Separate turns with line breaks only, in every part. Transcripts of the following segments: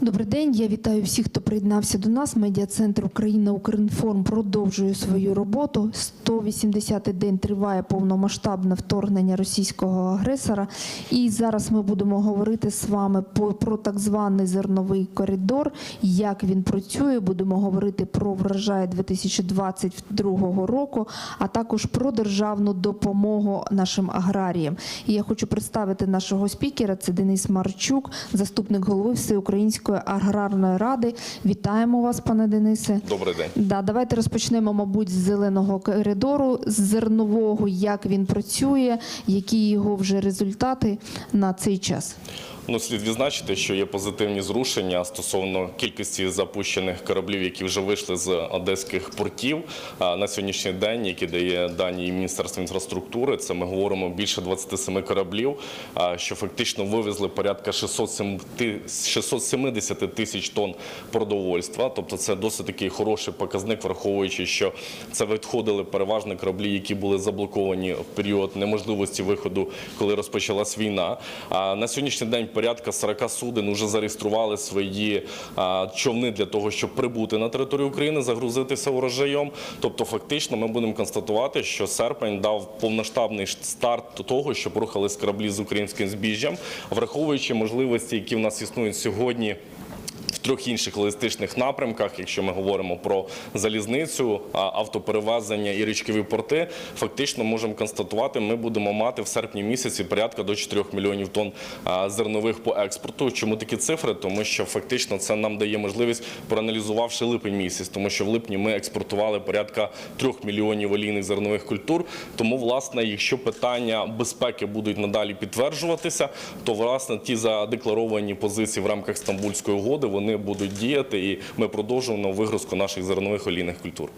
Добрий день. Я вітаю всіх, хто приєднався до нас. Медіа-центр Україна Укрінформ продовжує свою роботу. 180-й день триває повномасштабне вторгнення російського агресора. І зараз ми будемо говорити з вами про так званий зерновий коридор, як він працює. Будемо говорити про врожай 2022 року, а також про державну допомогу нашим аграріям. І я хочу представити нашого спікера. Це Денис Марчук, заступник голови Всеукраїнської аграрної ради. Вітаємо вас, пане Денисе.
Добрий день.
Да, давайте розпочнемо, мабуть, з зеленого коридору, з зернового, як він працює, які його вже результати на цей час.
Ну, слід відзначити, що є позитивні зрушення стосовно кількості запущених кораблів, які вже вийшли з одеських портів на сьогоднішній день, які дає дані Міністерства інфраструктури. Це ми говоримо більше 27 кораблів, що фактично вивезли порядка 670 тисяч тонн продовольства. Тобто, це досить такий хороший показник, враховуючи, що це відходили переважно кораблі, які були заблоковані в період неможливості виходу, коли розпочалась війна. А на сьогоднішній день порядка 40 суден вже зареєстрували свої човни для того, щоб прибути на територію України, загрузитися урожаєм. Тобто, фактично, ми будемо констатувати, що серпень дав повноштабний старт того, щоб рухались кораблі з українським збіжжям, враховуючи можливості, які в нас існують сьогодні. Трьох інших логістичних напрямках, якщо ми говоримо про залізницю, автоперевезення і річкові порти, фактично можемо констатувати, ми будемо мати в серпні місяці порядка до 4 мільйонів тонн зернових по експорту. Чому такі цифри? Тому що фактично це нам дає можливість, проаналізувавши липень місяць, тому що в липні ми експортували порядка 3 мільйонів олійних зернових культур. Тому, власне, якщо питання безпеки будуть надалі підтверджуватися, то власне ті задекларовані позиції в рамках Стамбульської угоди вони будуть діяти, і ми продовжуємо вигрузку наших зернових олійних культур.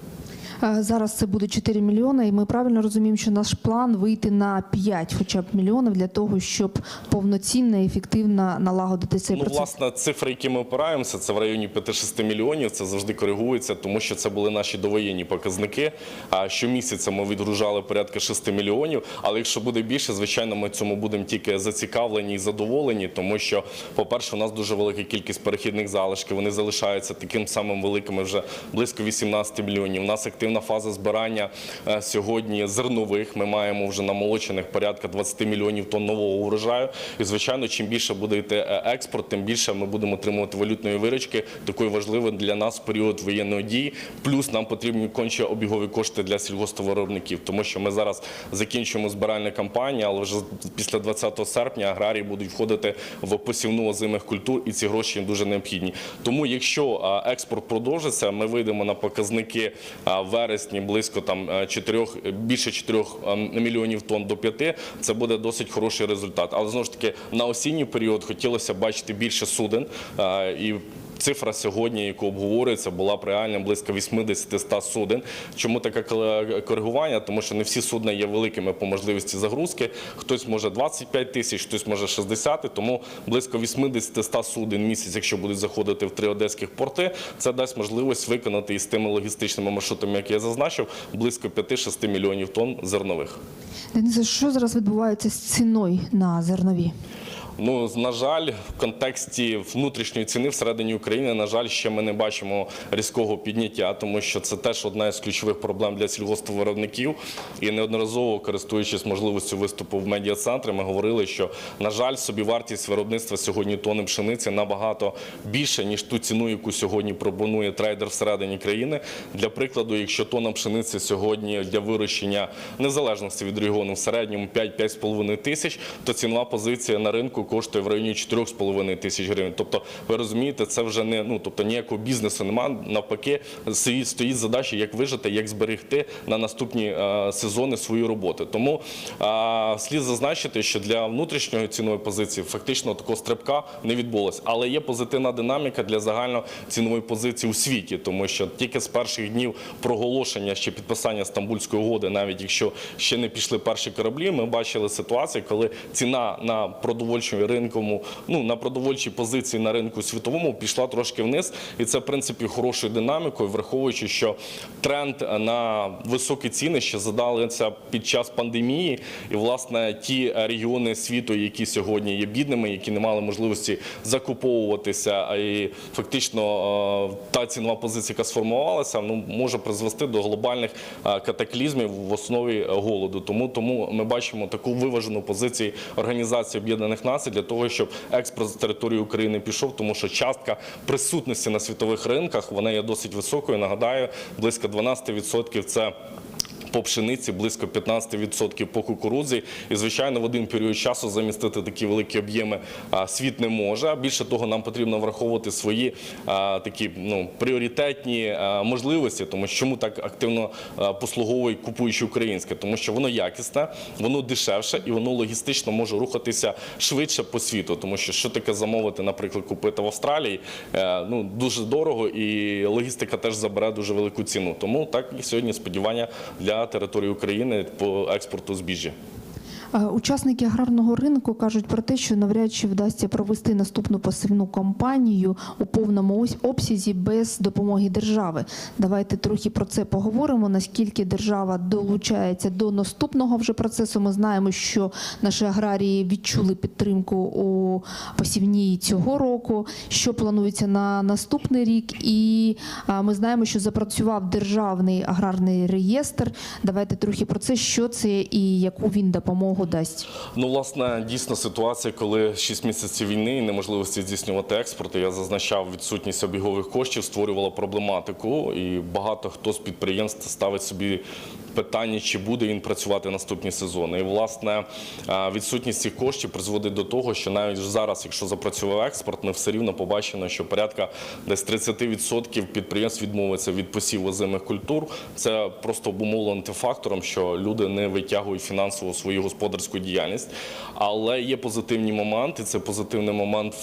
Зараз це буде 4 мільйони, і ми правильно розуміємо, що наш план вийти на 5 хоча б мільйонів для того, щоб повноцінно і ефективно налагодити цей
Ну,
процес.
власне, цифри, які ми опираємося, це в районі 5-6 мільйонів. Це завжди коригується, тому що це були наші довоєнні показники. А щомісяця ми відгружали порядка 6 мільйонів. Але якщо буде більше, звичайно, ми цьому будемо тільки зацікавлені і задоволені, тому що, по-перше, у нас дуже велика кількість перехідних залишків. Вони залишаються таким самим великими вже близько 18 мільйонів. У нас активна фаза збирання е, сьогодні зернових. Ми маємо вже намолочених порядка 20 мільйонів тонн нового урожаю. І звичайно, чим більше буде йти е, експорт, тим більше ми будемо отримувати валютної виручки, такої важливої для нас період воєнної дії. Плюс нам потрібні конче обігові кошти для сільгоспвиробників, тому що ми зараз закінчуємо збиральну кампанію, але вже після 20 серпня аграрії будуть входити в посівну озимих культур, і ці гроші їм дуже необхідні. Тому, якщо експорт продовжиться, ми вийдемо на показники в вересні близько там 4, більше 4 мільйонів тонн до 5, Це буде досить хороший результат. Але знову ж таки на осінній період хотілося бачити більше суден і. Цифра сьогодні, яку обговорюється, була б реально близько 80-100 суден. Чому таке коригування? Тому що не всі судна є великими по можливості загрузки. Хтось може 25 тисяч, хтось може 60, тому близько 80-100 суден місяць, якщо будуть заходити в три одеських порти, це дасть можливість виконати із тими логістичними маршрутами, які я зазначив, близько 5-6 мільйонів тонн зернових.
Денисе, що зараз відбувається з ціною на зернові?
Ну, на жаль, в контексті внутрішньої ціни всередині України, на жаль, ще ми не бачимо різкого підняття, тому що це теж одна з ключових проблем для сільгоспвиробників. І неодноразово користуючись можливістю виступу в медіа-центрі, ми говорили, що на жаль, собівартість виробництва сьогодні тони пшениці набагато більше ніж ту ціну, яку сьогодні пропонує трейдер всередині країни. Для прикладу, якщо тонна пшениці сьогодні для вирощення незалежності від регіону в середньому 5-5,5 тисяч, то цінова позиція на ринку коштує в районі 4,5 тисяч гривень. Тобто, ви розумієте, це вже не ну тобто ніякого бізнесу немає. Навпаки, стоїть, задача, як вижити, як зберегти на наступні е, сезони свої роботи. Тому е, слід зазначити, що для внутрішньої цінової позиції фактично такого стрибка не відбулося. Але є позитивна динаміка для загальноцінової позиції у світі, тому що тільки з перших днів проголошення ще підписання Стамбульської угоди, навіть якщо ще не пішли перші кораблі, ми бачили ситуацію, коли ціна на продовольчу продовольчому ринку, ну на продовольчій позиції на ринку світовому пішла трошки вниз, і це в принципі хорошою динамікою, враховуючи, що тренд на високі ціни ще задалися під час пандемії, і власне ті регіони світу, які сьогодні є бідними, які не мали можливості закуповуватися, і фактично е, та цінова позиція, яка сформувалася, ну може призвести до глобальних е, катаклізмів в основі голоду. Тому тому ми бачимо таку виважену позицію Організації Об'єднаних Націй для того, щоб експорт з території України пішов, тому що частка присутності на світових ринках вона є досить високою. Нагадаю, близько 12% це. По пшениці близько 15% по кукурудзі, і звичайно, в один період часу замістити такі великі об'єми світ не може. Більше того, нам потрібно враховувати свої такі ну пріоритетні можливості, тому що чому так активно послуговує купуючи українське, тому що воно якісне, воно дешевше і воно логістично може рухатися швидше по світу. Тому що що таке замовити, наприклад, купити в Австралії, е, ну дуже дорого, і логістика теж забере дуже велику ціну. Тому так і сьогодні сподівання для території України по експорту збіжжя.
Е, Учасники аграрного ринку кажуть про те, що навряд чи вдасться провести наступну пасивну кампанію у повному обсязі без допомоги держави. Давайте трохи про це поговоримо. Наскільки держава долучається до наступного вже процесу? Ми знаємо, що наші аграрії відчули підтримку у посівній цього року. Що планується на наступний рік? І ми знаємо, що запрацював державний аграрний реєстр. Давайте трохи про це, що це і яку він допомогу дасть.
Ну, власне, дійсно ситуація, коли 6 місяців війни і неможливості здійснювати експорт. Я зазначав відсутність обігових коштів, створювала проблематику, і багато хто з підприємств ставить собі питання, чи буде він працювати наступні сезони. І власне відсутність цих коштів призводить до того, що навіть зараз, якщо запрацював експорт, ми все рівно побачимо, що порядка десь 30% підприємств відмовиться від посіву озимих культур. Це просто обумовлено фактором, що люди не витягують фінансово свою господарську діяльність. Але є позитивні моменти. Це позитивний момент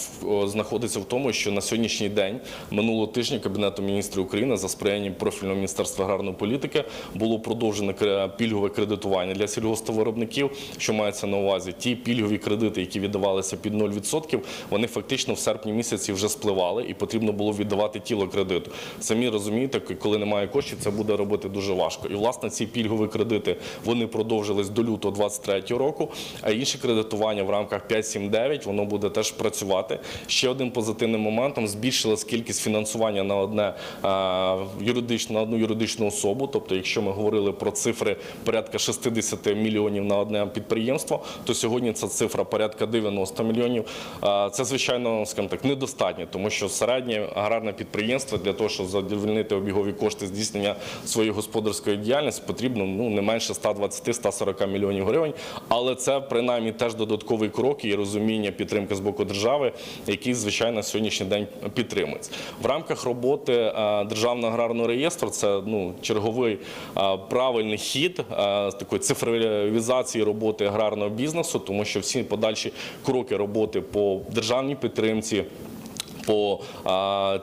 знаходиться в тому, що на сьогоднішній день минулого тижня Кабінету міністрів України за сприянням профільного міністерства аграрної політики було продовжено пільгове кредитування для сільгосповиробників. Що мається на увазі? Ті пільгові кредити, які віддавалися під 0%, вони фактично в серпні місяці вже спливали, і потрібно було віддавати тіло кредиту. Самі розумієте, коли немає коштів, це буде робити дуже важко. І власне ці пільгові кредити вони продовжились до лютого 23 року. А інші кредитування в рамках 5-7-9 воно буде теж працювати. Ще один позитивним моментом збільшилась кількість фінансування на одне а, юридичне на одну юридичну особу. Тобто, якщо ми говорили про цифри порядка 60 мільйонів на одне підприємство, то сьогодні ця цифра порядка 90 мільйонів. Це звичайно, скажімо так, недостатньо, тому що середнє аграрне підприємство для того, щоб задовольнити обігові кошти здійснення своєї господарської діяльності, потрібно ну не менше 120-140 мільйонів гривень. Але це принаймні теж додатковий крок і розуміння підтримки з боку держави, який звичайно сьогоднішній день підтримується. В рамках роботи е, державного аграрного реєстру це ну черговий е, правильний хід е, такої цифровізації роботи аграрного бізнесу, тому що всі подальші кроки роботи по державній підтримці. По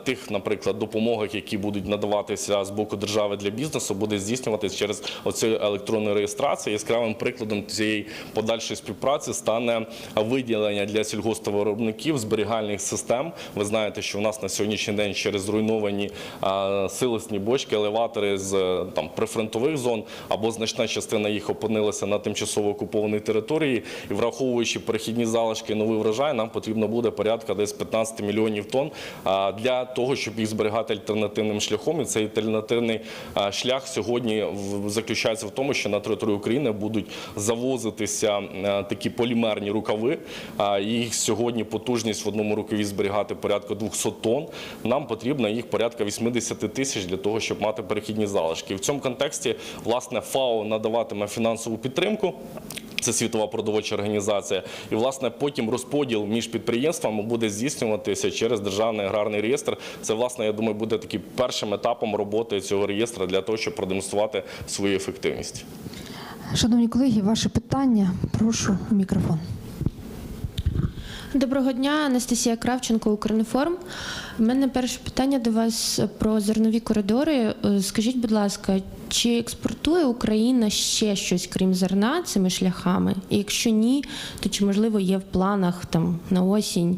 тих, наприклад, допомогах, які будуть надаватися з боку держави для бізнесу, буде здійснюватися через оцю електронну реєстрацію. Яскравим прикладом цієї подальшої співпраці стане виділення для сільгоспвиробників зберігальних систем. Ви знаєте, що в нас на сьогоднішній день через зруйновані силосні бочки, елеватори з там прифронтових зон або значна частина їх опинилася на тимчасово окупованій території, і враховуючи перехідні залишки новий врожай, нам потрібно буде порядка десь 15 мільйонів тонн а, для того, щоб їх зберігати альтернативним шляхом. І цей альтернативний шлях сьогодні заключається в тому, що на територію України будуть завозитися такі полімерні рукави. Їх сьогодні потужність в одному рукаві зберігати порядка 200 тонн. Нам потрібно їх порядка 80 тисяч для того, щоб мати перехідні залишки. В цьому контексті власне ФАО надаватиме фінансову підтримку. Це світова продовольча організація, і власне потім розподіл між підприємствами буде здійснюватися через державний аграрний реєстр. Це власне, я думаю, буде таким першим етапом роботи цього реєстру для того, щоб продемонструвати свою ефективність.
Шановні колеги, ваше питання. Прошу мікрофон.
Доброго дня, Анастасія Кравченко, Укрінформ. У мене перше питання до вас про зернові коридори. Е, Скажіть, будь ласка, чи експортує Україна ще щось крім зерна цими шляхами? І якщо ні, то чи можливо є в планах там на осінь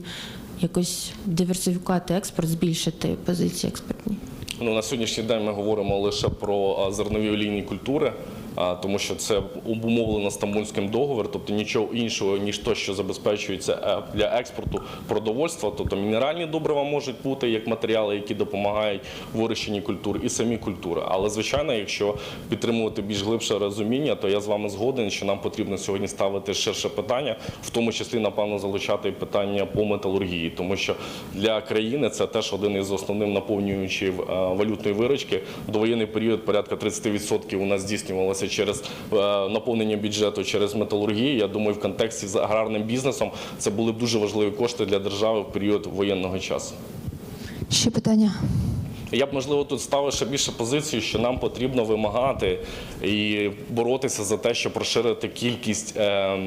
якось диверсифікувати експорт, збільшити позиції експортні?
Ну, на сьогоднішній день ми говоримо лише про зернові олійні культури, тому що це обумовлено Стамбульським договором, тобто нічого іншого, ніж то, що забезпечується е, для експорту продовольства. Тобто мінеральні добрива можуть бути як матеріали, які допомагають вирощенні культур, і самі культури. Але звичайно, якщо підтримувати більш глибше розуміння, то я з вами згоден, що нам потрібно сьогодні ставити ширше питання, в тому числі напевно залучати питання по металургії, тому що для країни це теж один із основних наповнюючих е, валютної виручки. Довоєнний період порядка 30% у нас здійснювалося через е, наповнення бюджету через металургію. Я думаю, в контексті з аграрним бізнесом це були б дуже важливі кошти для держави в період воєнного часу.
Ще питання.
Я б можливо тут ставив ще більше позицію, що нам потрібно вимагати і боротися за те, щоб розширити кількість е,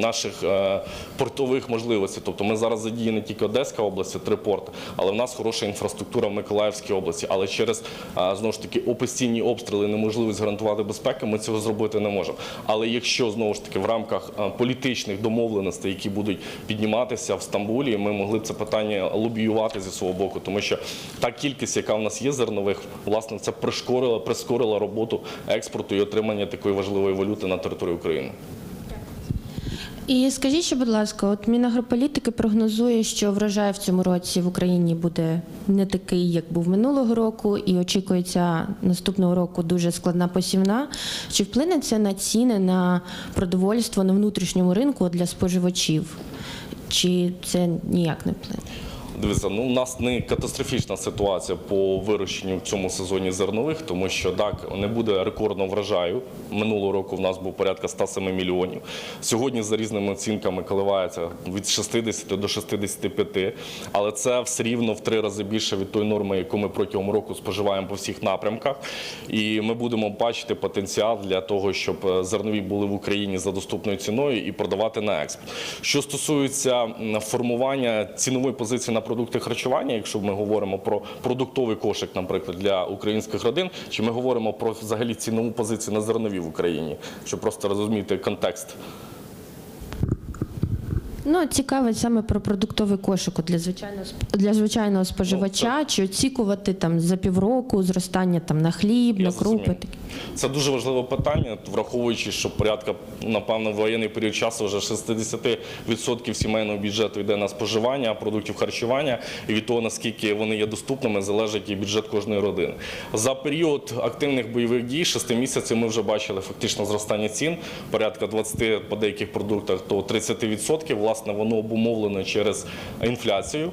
наших е, портових можливостей. Тобто ми зараз задіяні тільки Одеська область, три порти, але в нас хороша інфраструктура в Миколаївській області. Але через е, знову ж таки постійні обстріли, неможливість гарантувати безпеку, ми цього зробити не можемо. Але якщо знову ж таки в рамках політичних домовленостей, які будуть підніматися в Стамбулі, ми могли б це питання лобіювати зі свого боку, тому що та кількість, яка в нас є зернових, власне, це прискорила, прискорила роботу експорту і отримання такої важливої валюти на території України.
І скажіть, ще, будь ласка, от Мінагрополітики прогнозує, що врожай в цьому році в Україні буде не такий, як був минулого року, і очікується наступного року дуже складна посівна. Чи вплине це на ціни на продовольство на внутрішньому ринку для споживачів? Чи це ніяк не вплине?
Дивіться, ну у нас не катастрофічна ситуація по вирощенню в цьому сезоні зернових, тому що так не буде рекордного врожаю. Минулого року в нас був порядка 107 мільйонів. Сьогодні за різними оцінками коливається від 60 до 65, але це все рівно в три рази більше від тої норми, яку ми протягом року споживаємо по всіх напрямках. І ми будемо бачити потенціал для того, щоб е, зернові були в Україні за доступною ціною і продавати на експорт. Що стосується формування цінової позиції на продукти харчування, якщо ми говоримо про продуктовий кошик, наприклад, для українських родин, чи ми говоримо про взагалі цінову позицію на зернові в Україні, щоб просто розуміти контекст.
Ну, цікавить саме про продуктовий кошик для звичайного для звичайного споживача, чи очікувати там за півроку зростання там на хліб,
Я
на крупи.
зрозумів. Це дуже важливе питання, враховуючи, що порядка, напевно, в воєнний період часу вже 60% сімейного бюджету йде на споживання продуктів харчування, і від того, наскільки вони є доступними, залежить і бюджет кожної родини. За період активних бойових дій, 6 місяців, ми вже бачили фактично зростання цін, порядка 20 по деяких продуктах, то 30%, власне, воно обумовлено через інфляцію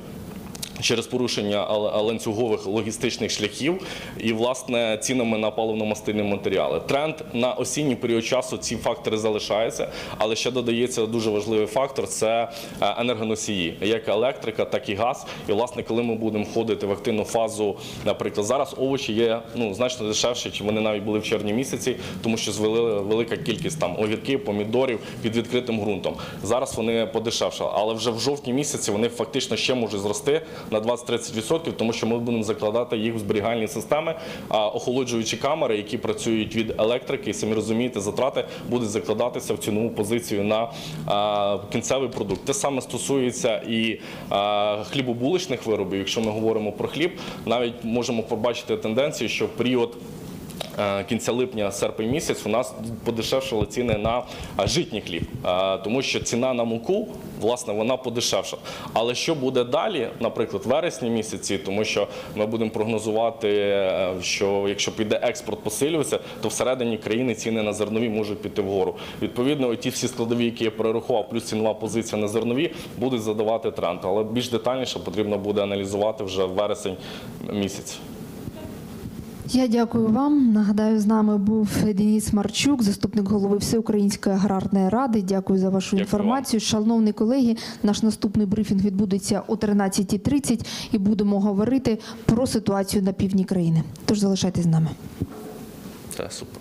через порушення ланцюгових логістичних шляхів і власне цінами на паливно-мастильні матеріали. Тренд на осінній період часу ці фактори залишаються, але ще додається дуже важливий фактор це е, енергоносії, як електрика, так і газ. І власне, коли ми будемо входити в активну фазу, наприклад, зараз овочі є ну значно дешевші, чи вони навіть були в червні місяці, тому що звели велика кількість там огірків, помідорів під відкритим ґрунтом. Зараз вони подешевшали, але вже в жовтні місяці вони фактично ще можуть зрости на 20-30%, тому що ми будемо закладати їх в зберігальні системи, а охолоджуючі камери, які працюють від електрики, самі розумієте, затрати будуть закладатися в цінову позицію на кінцевий продукт. Те саме стосується і хлібобуличних виробів. Якщо ми говоримо про хліб, навіть можемо побачити тенденцію, що в період кінця липня, серпень місяць у нас подешевшали ціни на е, житній хліб, Е, тому що ціна на муку. Власне, вона подешевша. Але що буде далі, наприклад, вересні місяці, тому що ми будемо прогнозувати, е, що якщо піде експорт посилюватися, то всередині країни ціни на зернові можуть піти вгору. Відповідно, ті всі складові, які я перерахував, плюс цінова позиція на зернові, будуть задавати тренд. Але більш детальніше потрібно буде аналізувати вже вересень місяць.
Я дякую вам. Нагадаю, з нами був Денис Марчук, заступник голови Всеукраїнської аграрної ради. Дякую за вашу
Дякую
інформацію. Шановні колеги, наш наступний брифінг відбудеться о 13.30 і будемо говорити про ситуацію на півдні країни. Тож залишайтесь з нами.
Та супер.